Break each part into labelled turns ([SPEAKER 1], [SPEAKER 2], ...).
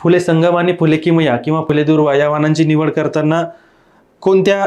[SPEAKER 1] फुले संगम आणि फुले किमया किंवा फुले दुर्वा या वाहनांची निवड करताना कोणत्या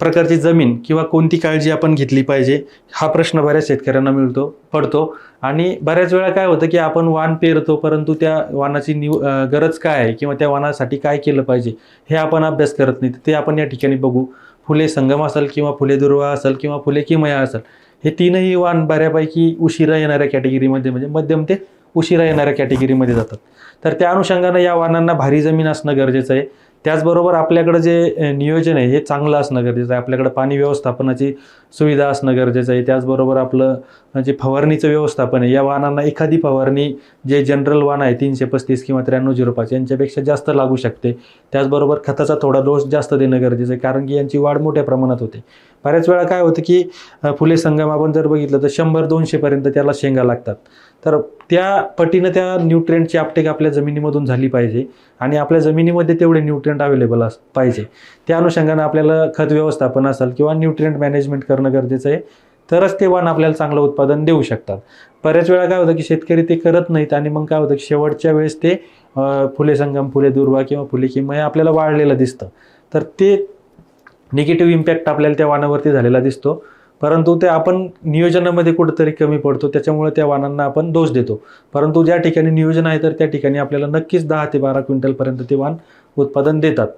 [SPEAKER 1] प्रकारची जमीन किंवा कोणती काळजी आपण घेतली पाहिजे हा प्रश्न बऱ्याच शेतकऱ्यांना मिळतो पडतो. आणि बऱ्याच वेळा काय होतं की आपण वाण पेरतो परंतु त्या वाणाची निव गरज काय आहे किंवा त्या वाणासाठी काय केलं पाहिजे हे आपण अभ्यास करत नाही. ते आपण या ठिकाणी बघू. फुले संगम असेल किंवा फुले दुर्वा असेल किंवा फुले किमया असेल हे तीनही वाण बऱ्यापैकी उशिरा येणाऱ्या कॅटेगरीमध्ये म्हणजे मध्यम ते उशिरा येणाऱ्या कॅटेगरीमध्ये जातात. तर त्या अनुषंगानं या वाहनांना भारी जमीन असणं गरजेचं आहे. त्याचबरोबर आपल्याकडं जे नियोजन आहे हे चांगलं असणं गरजेचं आहे. आपल्याकडं पाणी व्यवस्थापनाची सुविधा असणं गरजेचं आहे. त्याचबरोबर आपलं जे फवारणीचं व्यवस्थापन आहे या वाहनांना एखादी फवारणी जे जनरल वाहन आहे तीनशे पस्तीस किंवा त्र्याण्णव झिरो पाच यांच्यापेक्षा जास्त लागू शकते. त्याचबरोबर खताचा थोडा डोस जास्त देणं गरजेचं आहे कारण की यांची वाढ मोठ्या प्रमाणात होते. बऱ्याच वेळा काय होतं की फुले संगम आपण जर बघितलं तर शंभर दोनशेपर्यंत त्याला शेंगा लागतात. तर त्या पटीनं त्या न्यूट्रियंटची आपटेक आपल्या जमिनीमधून झाली पाहिजे. आणि आपल्या जमिनीमध्ये तेवढे न्यूट्रियंट अवेलेबल अस पाहिजे. त्या अनुषंगानं आपल्याला खत व्यवस्थापन असेल किंवा न्यूट्रियंट मॅनेजमेंट करणं गरजेचं आहे तरच ते वाण आपल्याला चांगलं उत्पादन देऊ शकतात. बऱ्याच वेळा काय होतं की शेतकरी ते करत नाहीत आणि मग काय होतं की शेवटच्या वेळेस ते फुले संगम फुले दुर्वा किंवा फुले किंवा हे आपल्याला वाढलेलं दिसतं. तर ते निगेटिव्ह इम्पॅक्ट आपल्याला त्या वाणावरती झालेला दिसतो. परंतु ते आपण नियोजनामध्ये कुठंतरी कमी पडतो त्याच्यामुळे त्या वाणांना आपण दोष देतो. परंतु ज्या ठिकाणी नियोजन आहे तर त्या ठिकाणी आपल्याला नक्कीच दहा ते बारा क्विंटलपर्यंत ते वाण उत्पादन देतात.